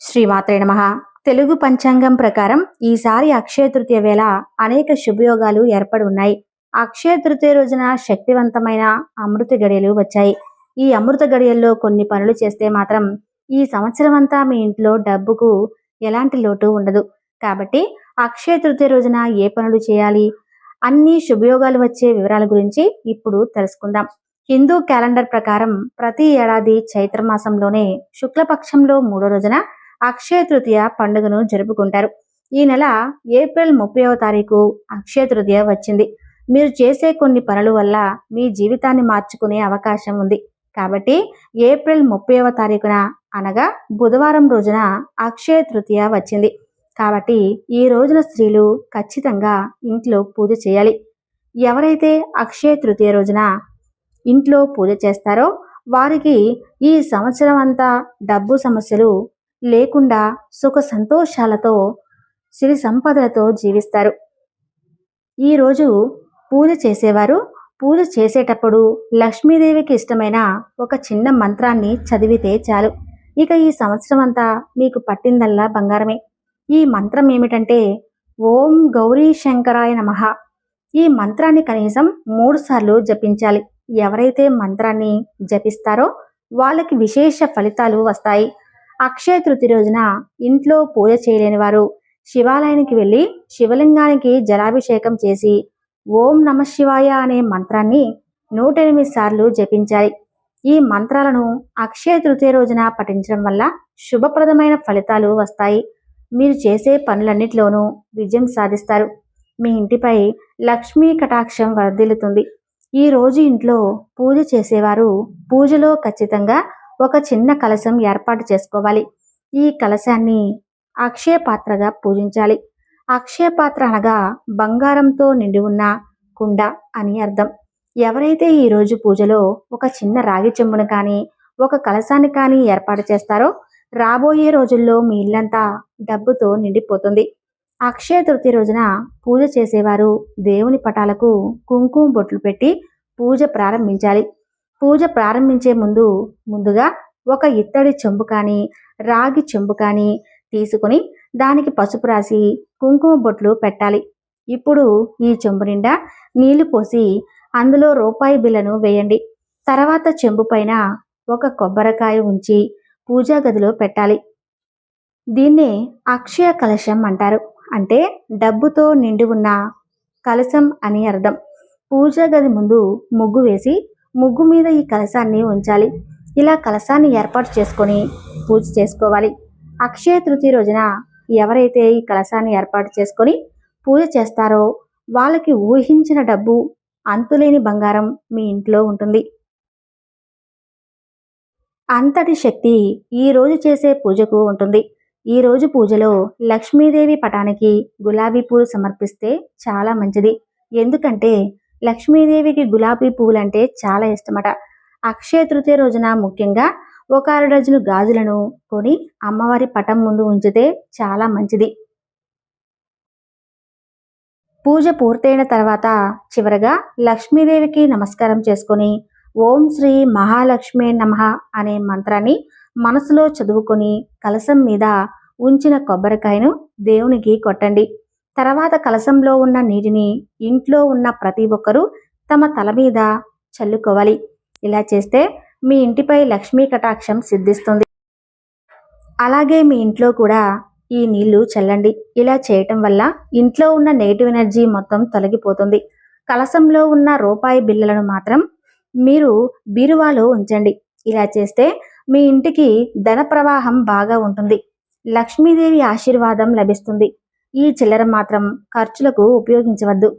శ్రీమాత్రే నమ. తెలుగు పంచాంగం ప్రకారం ఈసారి అక్షయ తృతీయ వేళ అనేక శుభయోగాలు ఏర్పడి ఉన్నాయి. అక్షయ తృతీయ రోజున శక్తివంతమైన అమృత గడియలు వచ్చాయి. ఈ అమృత గడియల్లో కొన్ని పనులు చేస్తే మాత్రం ఈ సంవత్సరం అంతా మీ ఇంట్లో డబ్బుకు ఎలాంటి లోటు ఉండదు. కాబట్టి అక్షయ తృతీయ రోజున ఏ పనులు చేయాలి? అన్ని శుభయోగాలు వచ్చే వివరాల గురించి ఇప్పుడు తెలుసుకుందాం. హిందూ క్యాలెండర్ ప్రకారం ప్రతి ఏడాది చైత్ర మాసంలోనే శుక్లపక్షంలో మూడో రోజున అక్షయ తృతీయ పండుగను జరుపుకుంటారు. ఈ నెల ఏప్రిల్ ముప్పైవ తారీఖు అక్షయ తృతీయ వచ్చింది. మీరు చేసే కొన్ని పనుల వల్ల మీ జీవితాన్ని మార్చుకునే అవకాశం ఉంది. కాబట్టి ఏప్రిల్ ముప్పైవ తారీఖున అనగా బుధవారం రోజున అక్షయ తృతీయ వచ్చింది. కాబట్టి ఈ రోజున స్త్రీలు ఖచ్చితంగా ఇంట్లో పూజ చేయాలి. ఎవరైతే అక్షయ తృతీయ రోజున ఇంట్లో పూజ చేస్తారో వారికి ఈ సంవత్సరం అంతా డబ్బు సమస్యలు లేకుండా సుఖ సంతోషాలతో సిరి సంపదలతో జీవిస్తారు. ఈరోజు పూజ చేసేవారు పూజ చేసేటప్పుడు లక్ష్మీదేవికి ఇష్టమైన ఒక చిన్న మంత్రాన్ని చదివితే చాలు. ఇక ఈ సంవత్సరం అంతా మీకు పట్టిందల్లా బంగారమే. ఈ మంత్రం ఏమిటంటే ఓం గౌరీ శంకరాయ నమః. ఈ మంత్రాన్ని కనీసం మూడు సార్లు జపించాలి. ఎవరైతే మంత్రాన్ని జపిస్తారో వాళ్ళకి విశేష ఫలితాలు వస్తాయి. అక్షయ తృతి రోజున ఇంట్లో పూజ చేయలేని వారు శివాలయానికి వెళ్ళి శివలింగానికి జలాభిషేకం చేసి ఓం నమ శివాయ అనే మంత్రాన్ని నూట ఎనిమిది సార్లు జపించాలి. ఈ మంత్రాలను అక్షయ తృతీయ రోజున పఠించడం వల్ల శుభప్రదమైన ఫలితాలు వస్తాయి. మీరు చేసే పనులన్నిటిలోనూ విజయం సాధిస్తారు. మీ ఇంటిపై లక్ష్మీ కటాక్షం వర్ధిల్లుతుంది ఈ రోజు ఇంట్లో పూజ చేసేవారు పూజలో ఖచ్చితంగా ఒక చిన్న కలశం ఏర్పాటు చేసుకోవాలి. ఈ కలశాన్ని అక్షయ పాత్రగా పూజించాలి. అక్షయ పాత్ర అనగా బంగారంతో నిండి ఉన్న కుండ అని అర్థం. ఎవరైతే ఈరోజు పూజలో ఒక చిన్న రాగి చెంబును కానీ ఒక కలశాన్ని కానీ ఏర్పాటు చేస్తారో రాబోయే రోజుల్లో మీ ఇల్లంతా డబ్బుతో నిండిపోతుంది. అక్షయ తృతీయ రోజున పూజ చేసేవారు దేవుని పటాలకు కుంకుమ బొట్లు పెట్టి పూజ ప్రారంభించాలి. పూజ ప్రారంభించే ముందు ముందుగా ఒక ఇత్తడి చెంబు కానీ రాగి చెంబు కానీ తీసుకొని దానికి పసుపు రాసి కుంకుమ బొట్లు పెట్టాలి. ఇప్పుడు ఈ చెంబు నిండా నీళ్ళు పోసి అందులో రూపాయి బిళ్ళను వేయండి. తర్వాత చెంబు పైన ఒక కొబ్బరికాయ ఉంచి పూజా గదిలో పెట్టాలి. దీన్నే అక్షయ కలశం అంటారు. అంటే డబ్బుతో నిండి ఉన్న కలశం అని అర్థం. పూజా గది ముందు ముగ్గు వేసి ముగ్గు మీద ఈ కలశాన్ని ఉంచాలి. ఇలా కలశాన్ని ఏర్పాటు చేసుకొని పూజ చేసుకోవాలి. అక్షయ తృతీయ రోజున ఎవరైతే ఈ కలశాన్ని ఏర్పాటు చేసుకొని పూజ చేస్తారో వాళ్ళకి ఊహించిన డబ్బు అంతులేని బంగారం మీ ఇంట్లో ఉంటుంది. అంతటి శక్తి ఈరోజు చేసే పూజకు ఉంటుంది. ఈ రోజు పూజలో లక్ష్మీదేవి పటానికి గులాబీ పూలు సమర్పిస్తే చాలా మంచిది. ఎందుకంటే లక్ష్మీదేవికి గులాబీ పువ్వులంటే చాలా ఇష్టమట. అక్షయ తృతీయ రోజున ముఖ్యంగా ఒక అర డజను గాజులను కొని అమ్మవారి పటం ముందు ఉంచితే చాలా మంచిది. పూజ పూర్తయిన తర్వాత చివరగా లక్ష్మీదేవికి నమస్కారం చేసుకొని ఓం శ్రీ మహాలక్ష్మి నమః అనే మంత్రాన్ని మనసులో చదువుకొని కలసం మీద ఉంచిన కొబ్బరికాయను దేవునికి కొట్టండి. తర్వాత కలసంలో ఉన్న నీటిని ఇంట్లో ఉన్న ప్రతి ఒక్కరూ తమ తల మీద చల్లుకోవాలి. ఇలా చేస్తే మీ ఇంటిపై లక్ష్మీ కటాక్షం సిద్ధిస్తుంది. అలాగే మీ ఇంట్లో కూడా ఈ నీళ్ళు చల్లండి. ఇలా చేయటం వల్ల ఇంట్లో ఉన్న నెగిటివ్ ఎనర్జీ మొత్తం తొలగిపోతుంది. కలసంలో ఉన్న రూపాయి బిళ్ళలను మాత్రం మీరు బీరువాలో ఉంచండి. ఇలా చేస్తే మీ ఇంటికి ధన ప్రవాహం బాగా ఉంటుంది. లక్ష్మీదేవి ఆశీర్వాదం లభిస్తుంది. ఈ చిల్లర మాత్రం ఖర్చులకు ఉపయోగించవద్దు.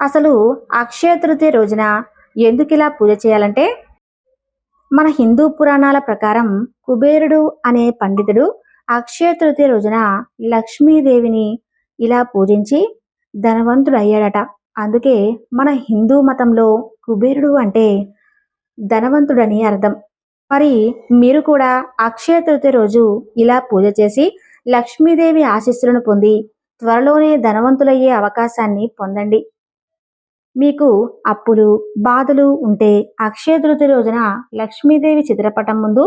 అసలు అక్షయ తృతీయ రోజున ఎందుకు ఇలా పూజ చేయాలంటే? మన హిందూ పురాణాల ప్రకారం కుబేరుడు అనే పండితుడు అక్షయ తృతీయ రోజున లక్ష్మీదేవిని ఇలా పూజించి ధనవంతుడు అయ్యాడట అందుకే మన హిందూ మతంలో కుబేరుడు అంటే ధనవంతుడని అర్థం. మరి మీరు కూడా అక్షయ తృతీయ రోజు ఇలా పూజ చేసి లక్ష్మీదేవి ఆశీస్సులను పొంది త్వరలోనే ధనవంతులయ్యే అవకాశాన్ని పొందండి. మీకు అప్పులు బాధలు ఉంటే అక్షయతృతి రోజున లక్ష్మీదేవి చిత్రపటం ముందు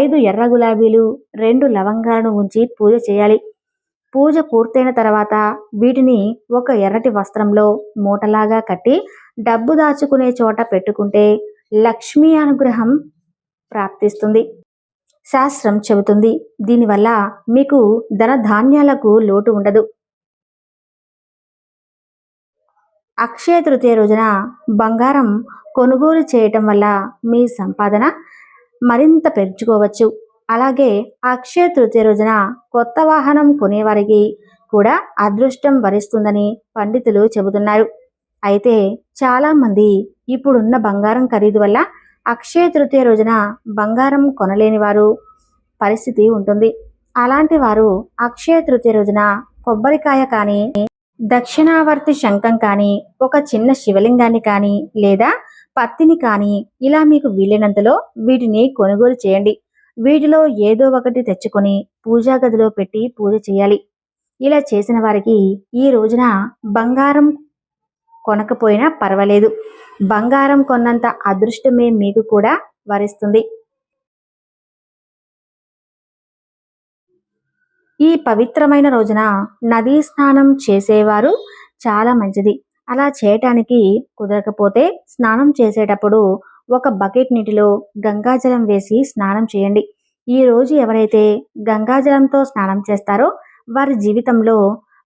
ఐదు ఎర్ర గులాబీలు రెండు లవంగాలను ఉంచి పూజ చేయాలి. పూజ పూర్తయిన తర్వాత వీటిని ఒక ఎర్రటి వస్త్రంలో మూటలాగా కట్టి డబ్బు దాచుకునే చోట పెట్టుకుంటే లక్ష్మీ అనుగ్రహం ప్రాప్తిస్తుంది. శాస్త్రం చెబుతుంది. దీనివల్ల మీకు ధన ధాన్యాలకు లోటు ఉండదు. అక్షయ తృతీయ రోజున బంగారం కొనుగోలు చేయటం వల్ల మీ సంపాదన మరింత పెంచుకోవచ్చు. అలాగే అక్షయ తృతీయ రోజున కొత్త వాహనం కొనేవారికి కూడా అదృష్టం వరిస్తుందని పండితులు చెబుతున్నారు. అయితే చాలామంది ఇప్పుడున్న బంగారం ఖరీదు వల్ల అక్షయ తృతీయ రోజున బంగారం కొనలేని వారు పరిస్థితి ఉంటుంది. అలాంటి వారు అక్షయ తృతీయ రోజున కొబ్బరికాయ కానీ దక్షిణావర్తి శంఖం కానీ ఒక చిన్న శివలింగాన్ని కానీ లేదా పత్తిని కానీ ఇలా మీకు వీలైనంతలో వీటిని కొనుగోలు చేయండి. వీటిలో ఏదో ఒకటి తెచ్చుకొని పూజా గదిలో పెట్టి పూజ చేయాలి. ఇలా చేసిన వారికి ఈ రోజున బంగారం కొనకపోయినా పర్వాలేదు. బంగారం కొన్నంత అదృష్టమే మీకు కూడా వరిస్తుంది. ఈ పవిత్రమైన రోజున నదీ స్నానం చేసేవారు చాలా మంచిది. అలా చేయటానికి కుదరకపోతే స్నానం చేసేటప్పుడు ఒక బకెట్ నీటిలో గంగాజలం వేసి స్నానం చేయండి. ఈ రోజు ఎవరైతే గంగాజలంతో స్నానం చేస్తారో వారి జీవితంలో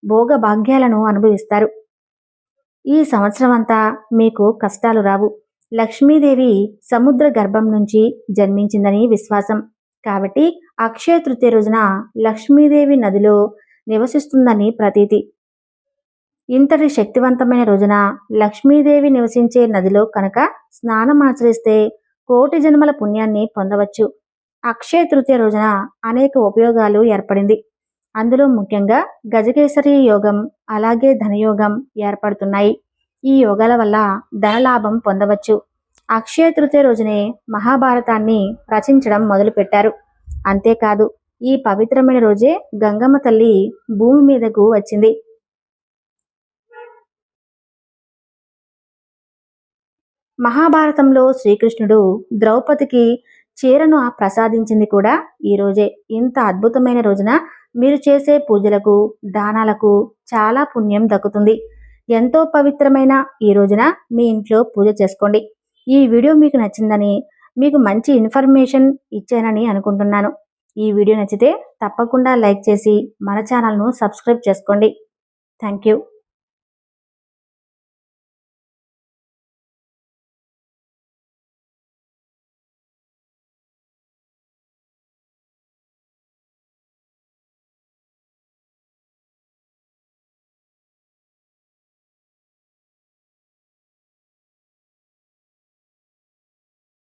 భోగ భాగ్యాలను అనుభవిస్తారు. ఈ సంవత్సరం అంతా మీకు కష్టాలు రావు. లక్ష్మీదేవి సముద్ర గర్భం నుంచి జన్మించిందని విశ్వాసం. కాబట్టి అక్షయ తృతీయ రోజున లక్ష్మీదేవి నదిలో నివసిస్తుందని ప్రతీతి. ఇంతటి శక్తివంతమైన రోజున లక్ష్మీదేవి నివసించే నదిలో కనుక స్నానం ఆచరిస్తే కోటి జన్మల పుణ్యాన్ని పొందవచ్చు. అక్షయ తృతీయ రోజున అనేక ఉపయోగాలు ఏర్పడింది. అందులో ముఖ్యంగా గజకేసరి యోగం అలాగే ధనయోగం ఏర్పడుతున్నాయి. ఈ యోగాల వల్ల ధనలాభం పొందవచ్చు. అక్షయ తృతీయ రోజునే మహాభారతాన్ని రచించడం మొదలుపెట్టారు. అంతేకాదు ఈ పవిత్రమైన రోజే గంగమ్మ తల్లి భూమి మీదకు వచ్చింది. మహాభారతంలో శ్రీకృష్ణుడు ద్రౌపదికి చీరను ప్రసాదించింది కూడా ఈ రోజే. ఇంత అద్భుతమైన రోజున మీరు చేసే పూజలకు దానాలకు చాలా పుణ్యం దక్కుతుంది. ఎంతో పవిత్రమైన ఈ రోజున మీ ఇంట్లో పూజ చేసుకోండి. ఈ వీడియో మీకు నచ్చిందని మీకు మంచి ఇన్ఫర్మేషన్ ఇచ్చానని అనుకుంటున్నాను. ఈ వీడియో నచ్చితే తప్పకుండా లైక్ చేసి మన ఛానల్ను సబ్స్క్రైబ్ చేసుకోండి. Thank you.